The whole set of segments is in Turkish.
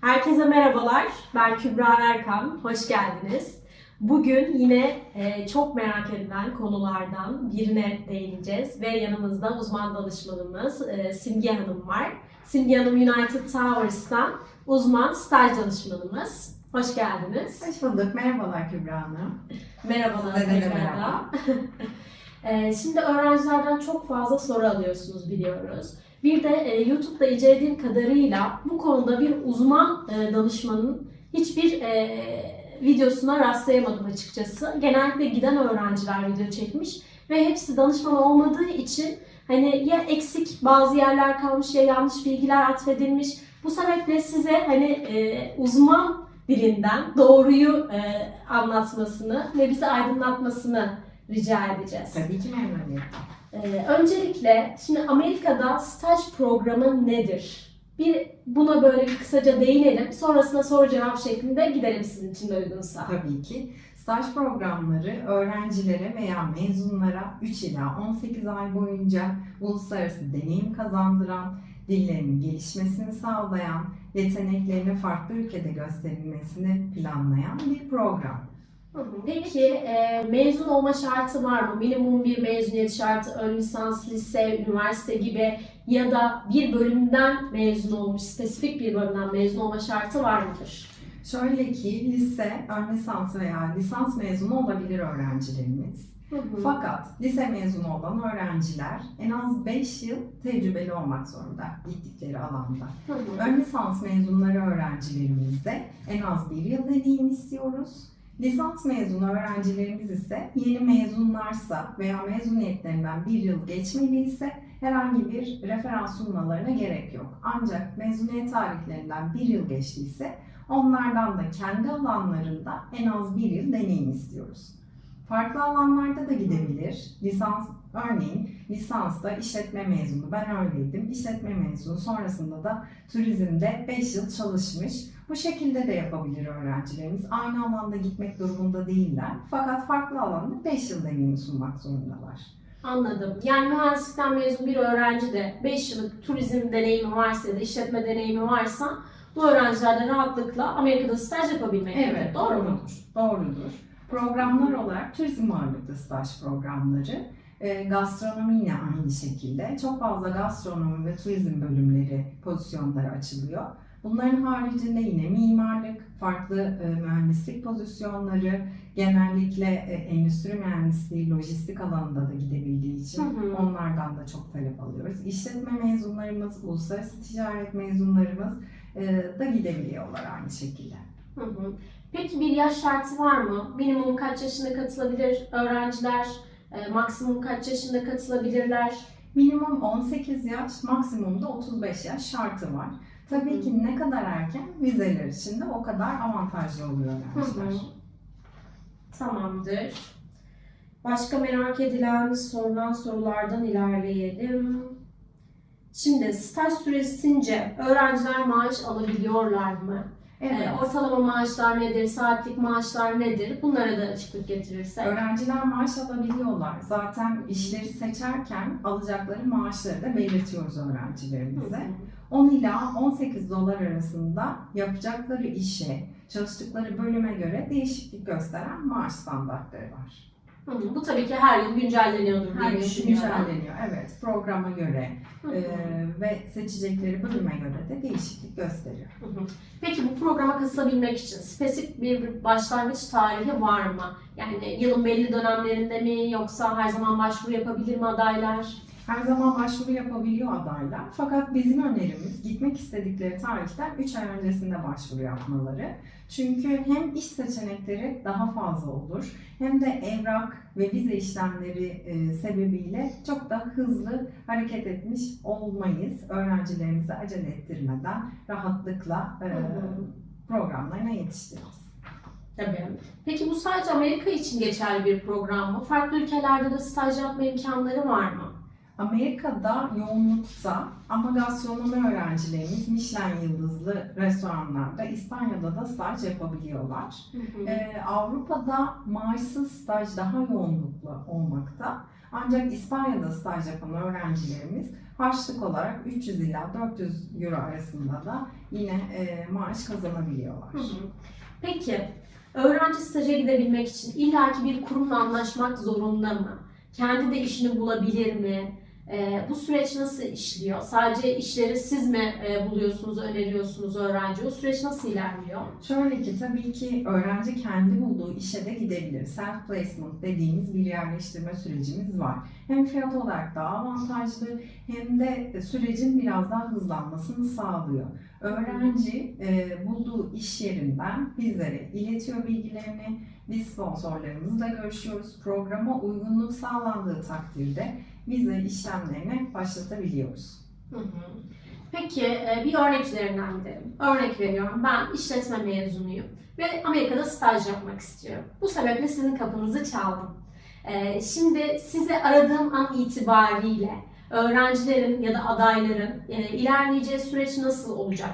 Herkese merhabalar. Ben Kübra Erkan. Hoş geldiniz. Bugün yine e, çok merak edilen konulardan birine değineceğiz ve yanımızda uzman danışmanımız e, Simge Hanım var. Simge Hanım United Towers'tan uzman staj danışmanımız. Hoş geldiniz. Hoş bulduk. Merhabalar Kübra Hanım. Merhabalar Size de merhaba. Ee, Şimdi öğrencilerden çok fazla soru alıyorsunuz biliyoruz. Bir de e, YouTube'da incelediğim kadarıyla bu konuda bir uzman e, danışmanın hiçbir e, videosuna rastlayamadım açıkçası. Genellikle giden öğrenciler video çekmiş ve hepsi danışman olmadığı için hani ya eksik bazı yerler kalmış ya yanlış bilgiler atfedilmiş. Bu sebeple size hani e, uzman birinden doğruyu e, anlatmasını ve bizi aydınlatmasını rica edeceğiz. Tabii ki memnuniyetle. Ee, öncelikle şimdi Amerika'da staj programı nedir? Bir buna böyle bir kısaca değinelim. Sonrasında soru cevap şeklinde gidelim sizin için de uygunsa. Tabii ki. Staj programları öğrencilere veya mezunlara 3 ila 18 ay boyunca uluslararası deneyim kazandıran, dillerinin gelişmesini sağlayan, yeteneklerini farklı ülkede gösterilmesini planlayan bir program. Peki e, mezun olma şartı var mı? Minimum bir mezuniyet şartı, ön lisans, lise, üniversite gibi ya da bir bölümden mezun olmuş, spesifik bir bölümden mezun olma şartı var mıdır? Şöyle ki lise, ön lisans veya lisans mezunu olabilir öğrencilerimiz. Hı hı. Fakat lise mezunu olan öğrenciler en az 5 yıl tecrübeli olmak zorunda gittikleri alanda. Hı hı. Ön lisans mezunları öğrencilerimizde en az bir yıl deneyim istiyoruz. Lisans mezunu öğrencilerimiz ise yeni mezunlarsa veya mezuniyetlerinden bir yıl geçmeliyse herhangi bir referans sunmalarına gerek yok. Ancak mezuniyet tarihlerinden bir yıl geçtiyse onlardan da kendi alanlarında en az bir yıl deneyim istiyoruz. Farklı alanlarda da gidebilir. Lisans, örneğin lisansta işletme mezunu, ben öyleydim. İşletme mezunu sonrasında da turizmde 5 yıl çalışmış. Bu şekilde de yapabilir öğrencilerimiz. Aynı alanda gitmek durumunda değiller. Fakat farklı alanda 5 yıl deneyim sunmak zorundalar. Anladım. Yani mühendislikten mezun bir öğrenci de 5 yıllık turizm deneyimi varsa ya da işletme deneyimi varsa bu öğrenciler de rahatlıkla Amerika'da staj yapabilmektedir. Doğru mu? doğrudur. Doğrudur. Programlar olarak turizm ağırlıklı staj programları, e, gastronomi yine aynı şekilde. Çok fazla gastronomi ve turizm bölümleri, pozisyonları açılıyor. Bunların haricinde yine mimarlık, farklı e, mühendislik pozisyonları, genellikle e, endüstri mühendisliği, lojistik alanında da gidebildiği için Hı hı. onlardan da çok talep alıyoruz. İşletme mezunlarımız, uluslararası ticaret mezunlarımız e, da gidebiliyorlar aynı şekilde. Hı hı. Peki bir yaş şartı var mı? Minimum kaç yaşında katılabilir öğrenciler? E, maksimum kaç yaşında katılabilirler? Minimum 18 yaş, maksimum da 35 yaş şartı var. Tabii ki ne kadar erken vizeler için de o kadar avantajlı oluyor öğrenciler. Hı hı. Tamamdır. Başka merak edilen sorulan sorulardan ilerleyelim. Şimdi staj süresince öğrenciler maaş alabiliyorlar mı? Evet. Ee, ortalama maaşlar nedir? Saatlik maaşlar nedir? Bunlara da açıklık getirirsek. Öğrenciler maaş alabiliyorlar. Zaten işleri seçerken alacakları maaşları da belirtiyoruz Hı öğrencilerimize. hı. 10 ila 18 dolar arasında yapacakları işe, çalıştıkları bölüme göre değişiklik gösteren maaş standartları var. Hı. Bu tabii ki her yıl güncelleniyordur Her diye gün düşünüyorum. güncelleniyor. Evet, programa göre hı. e, ve seçecekleri bölüme göre de değişiklik gösteriyor. Hı hı. Peki bu programa katılabilmek için spesifik bir başlangıç tarihi var mı? Yani yılın belli dönemlerinde mi yoksa her zaman başvuru yapabilir mi adaylar? Her zaman başvuru yapabiliyor adaylar. Fakat bizim önerimiz gitmek istedikleri tarihten 3 ay öncesinde başvuru yapmaları. Çünkü hem iş seçenekleri daha fazla olur hem de evrak ve vize işlemleri e, sebebiyle çok da hızlı hareket etmiş olmayız. Öğrencilerimizi acele ettirmeden rahatlıkla e, programlarına yetiştiririz. Tabii. Peki bu sadece Amerika için geçerli bir program mı? Farklı ülkelerde de staj yapma imkanları var mı? Amerika'da yoğunlukta ama gastronomi öğrencilerimiz Michelin yıldızlı restoranlarda İspanya'da da staj yapabiliyorlar. Ee, Avrupa'da maaşsız staj daha yoğunluklu olmakta. Ancak İspanya'da staj yapan öğrencilerimiz harçlık olarak 300 ila 400 euro arasında da yine e, maaş kazanabiliyorlar. Hı hı. Peki, öğrenci staja gidebilmek için illaki bir kurumla anlaşmak zorunda mı? Kendi de işini bulabilir mi? Ee, bu süreç nasıl işliyor? Sadece işleri siz mi e, buluyorsunuz, öneriyorsunuz öğrenci? O süreç nasıl ilerliyor? Şöyle ki tabii ki öğrenci kendi bulduğu işe de gidebilir. Self placement dediğimiz bir yerleştirme sürecimiz var. Hem fiyat olarak daha avantajlı hem de sürecin biraz daha hızlanmasını sağlıyor. Öğrenci e, bulduğu iş yerinden bizlere iletiyor bilgilerini. Biz sponsorlarımızla görüşüyoruz. Programa uygunluk sağlandığı takdirde vize işlemlerini başlatabiliyoruz. Peki, e, bir örnek üzerinden gidelim. Örnek veriyorum, ben işletme mezunuyum ve Amerika'da staj yapmak istiyorum. Bu sebeple sizin kapınızı çaldım. Ee, Şimdi sizi aradığım an itibariyle öğrencilerin ya da adayların e, ilerleyeceği süreç nasıl olacak?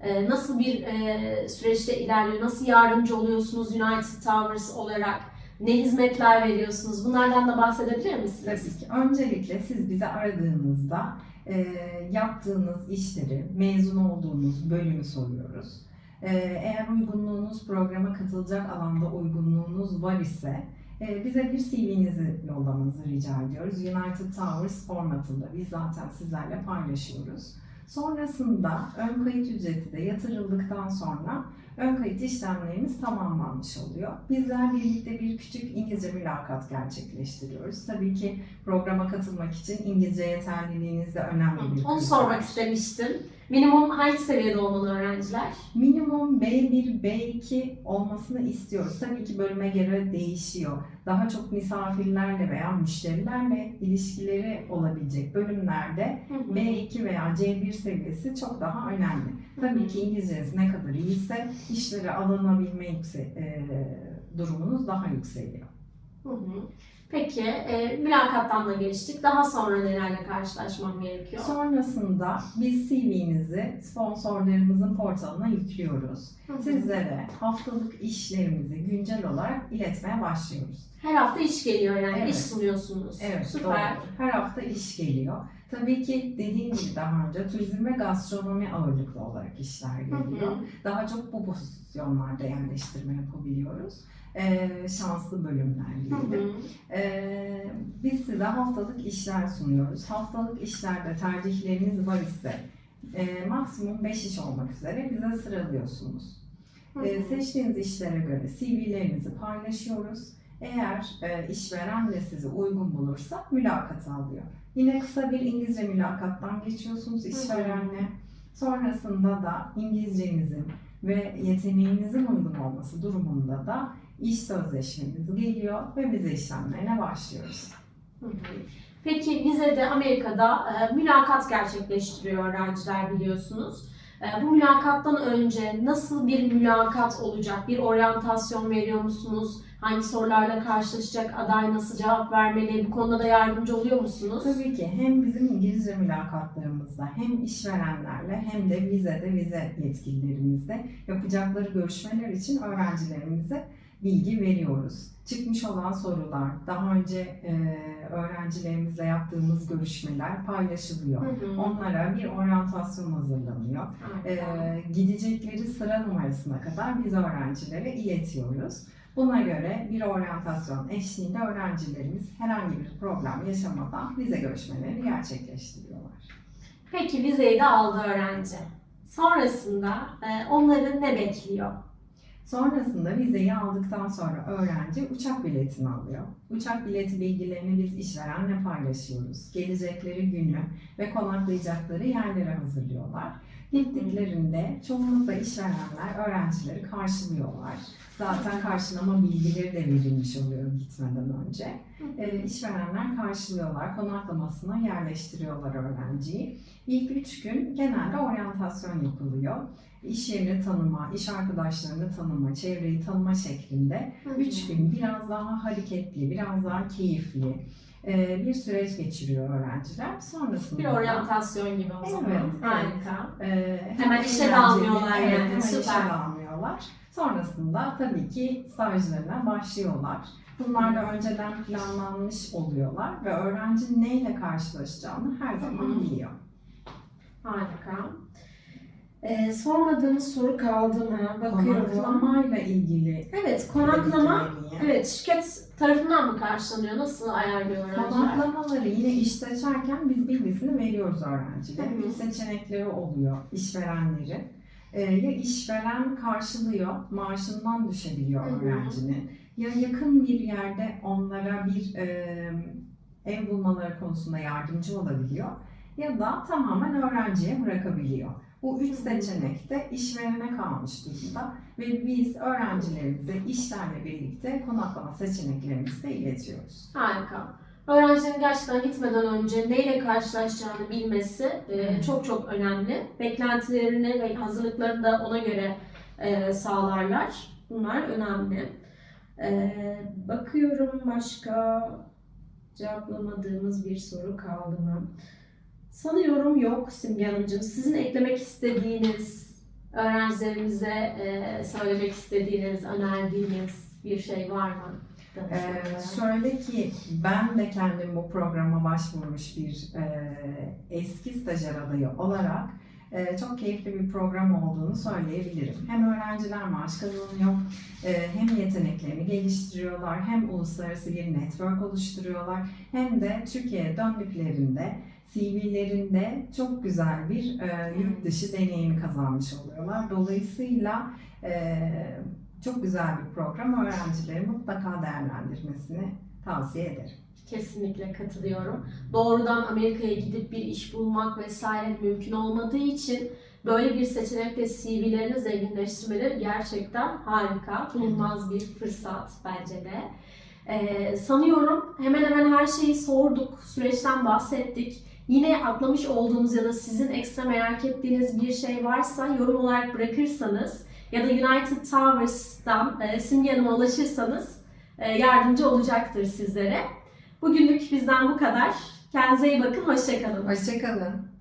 E, Nasıl bir e, süreçte ilerliyor? Nasıl yardımcı oluyorsunuz United Towers olarak? Ne hizmetler veriyorsunuz? Bunlardan da bahsedebilir misiniz? Tabii ki. Öncelikle siz bizi aradığınızda e, yaptığınız işleri, mezun olduğunuz bölümü soruyoruz. E, eğer uygunluğunuz, programa katılacak alanda uygunluğunuz var ise e, bize bir CV'nizi yollamanızı rica ediyoruz. United Towers formatında biz zaten sizlerle paylaşıyoruz. Sonrasında ön kayıt ücreti de yatırıldıktan sonra ön kayıt işlemlerimiz tamamlanmış oluyor. Bizler birlikte bir küçük İngilizce mülakat gerçekleştiriyoruz. Tabii ki programa katılmak için İngilizce yeterliliğiniz de önemli bir Onu sormak istemiştim. Minimum hangi seviyede olmalı öğrenciler? Minimum B1, B2 olmasını istiyoruz. Tabii ki bölüme göre değişiyor. Daha çok misafirlerle veya müşterilerle ilişkileri olabilecek bölümlerde B2 veya C1 seviyesi çok daha önemli. Tabii ki İngilizceniz ne kadar iyiyse işlere alınabilme yükse- e, durumunuz daha yükseliyor. Hı hı. Peki, e, mülakattan da geçtik. Daha sonra nelerle karşılaşmam gerekiyor? Sonrasında biz CV'nizi sponsorlarımızın portalına yüklüyoruz. Hı hı. Sizlere haftalık işlerimizi güncel olarak iletmeye başlıyoruz. Her hafta iş geliyor yani, Evet. iş sunuyorsunuz. Evet, Süper. doğru. Her hafta iş geliyor. Tabii ki dediğim gibi daha önce turizm ve gastronomi ağırlıklı olarak işler geliyor. hı. Daha çok bu pozisyonlarda yerleştirme yapabiliyoruz. Ee, şanslı bölümler diyelim. Ee, biz size haftalık işler sunuyoruz. Haftalık işlerde tercihleriniz var ise e, maksimum 5 iş olmak üzere bize sıralıyorsunuz. Hı Ee, seçtiğiniz işlere göre CV'lerinizi paylaşıyoruz. Eğer e, işveren de sizi uygun bulursa mülakat alıyor. Yine kısa bir İngilizce mülakattan geçiyorsunuz işverenle. Sonrasında da İngilizcenizin ve yeteneğinizin uygun olması durumunda da iş sözleşmeniz geliyor ve vize işlemlerine başlıyoruz. Peki vizede Amerika'da e, mülakat gerçekleştiriyor öğrenciler biliyorsunuz. E, bu mülakattan önce nasıl bir mülakat olacak? Bir oryantasyon veriyor musunuz? Hangi sorularla karşılaşacak? Aday nasıl cevap vermeli? Bu konuda da yardımcı oluyor musunuz? Tabii ki hem bizim İngilizce mülakatlarımızda hem işverenlerle hem de vizede vize yetkililerimizde yapacakları görüşmeler için öğrencilerimize bilgi veriyoruz. Çıkmış olan sorular, daha önce e, öğrencilerimizle yaptığımız görüşmeler paylaşılıyor. Hı hı. Onlara bir oryantasyon hazırlanıyor. E, gidecekleri sıra numarasına kadar biz öğrencilere iletiyoruz. Buna göre bir oryantasyon eşliğinde öğrencilerimiz herhangi bir problem yaşamadan vize görüşmelerini gerçekleştiriyorlar. Peki vizeyi de aldı öğrenci. Sonrasında e, onları ne bekliyor? Sonrasında vizeyi aldıktan sonra öğrenci uçak biletini alıyor. Uçak bileti bilgilerini biz işverenle paylaşıyoruz. Gelecekleri günü ve konaklayacakları yerleri hazırlıyorlar. Gittiklerinde çoğunlukla işverenler öğrencileri karşılıyorlar. Zaten karşılama bilgileri de verilmiş oluyor gitmeden önce. E, işverenler karşılıyorlar, konaklamasına yerleştiriyorlar öğrenciyi. İlk üç gün genelde oryantasyon yapılıyor. İş yerini tanıma, iş arkadaşlarını tanıma, çevreyi tanıma şeklinde Hı hı. üç gün biraz daha hareketli, biraz daha keyifli e, bir süreç geçiriyor öğrenciler. Sonrasında Bir oryantasyon gibi o zaman. Evet. Harika. e, Hemen hem işe dalmıyorlar evet, yani, Hemen süper. işe dalmıyorlar. Sonrasında tabii ki stajlarına başlıyorlar. Bunlar da önceden planlanmış oluyorlar ve öğrenci neyle karşılaşacağını her zaman biliyor. Harika. Ee, sormadığınız soru kaldı mı? Bakıyorum. Konaklamayla ilgili. Evet, konaklama. Evet, şirket tarafından mı karşılanıyor? Nasıl ayarlıyor öğrenciler? Konaklamaları yine iş seçerken biz bilgisini veriyoruz öğrencilere. Bir seçenekleri oluyor işverenleri. Ee, ya işveren karşılıyor, maaşından düşebiliyor öğrencinin. Ya yakın bir yerde onlara bir e, ev bulmaları konusunda yardımcı olabiliyor. Ya da tamamen öğrenciye bırakabiliyor. Bu üç seçenek de işverene kalmış durumda ve biz öğrencilerimize işlerle birlikte konaklama seçeneklerimizi de iletiyoruz. Harika. Öğrencilerin gerçekten gitmeden önce neyle karşılaşacağını bilmesi e, çok çok önemli. Beklentilerini ve hazırlıklarını da ona göre e, sağlarlar. Bunlar önemli. E, bakıyorum başka cevaplamadığımız bir soru kaldı mı? Sanıyorum yok Simge Hanımcığım. Sizin eklemek istediğiniz, öğrencilerimize e, söylemek istediğiniz, önerdiğiniz bir şey var mı? Ee, şöyle ki ben de kendim bu programa başvurmuş bir e, eski stajyer adayı olarak çok keyifli bir program olduğunu söyleyebilirim. Hem öğrenciler maaş kazanıyor, e, hem yeteneklerini geliştiriyorlar, hem uluslararası bir network oluşturuyorlar, hem de Türkiye'ye döndüklerinde CV'lerinde çok güzel bir e, yurt dışı deneyimi kazanmış oluyorlar. Dolayısıyla e, çok güzel bir program. Öğrencilerin mutlaka değerlendirmesini tavsiye ederim. Kesinlikle katılıyorum. Doğrudan Amerika'ya gidip bir iş bulmak vesaire mümkün olmadığı için böyle bir seçenekle CV'lerini zenginleştirmeleri gerçekten harika. Bulunmaz bir fırsat bence de. Ee, sanıyorum hemen hemen her şeyi sorduk, süreçten bahsettik. Yine atlamış olduğunuz ya da sizin ekstra merak ettiğiniz bir şey varsa yorum olarak bırakırsanız ya da United Towers'tan e, Simge Hanım'a ulaşırsanız e, yardımcı olacaktır sizlere. Bugünlük bizden bu kadar. Kendinize iyi bakın, hoşçakalın. Hoşçakalın.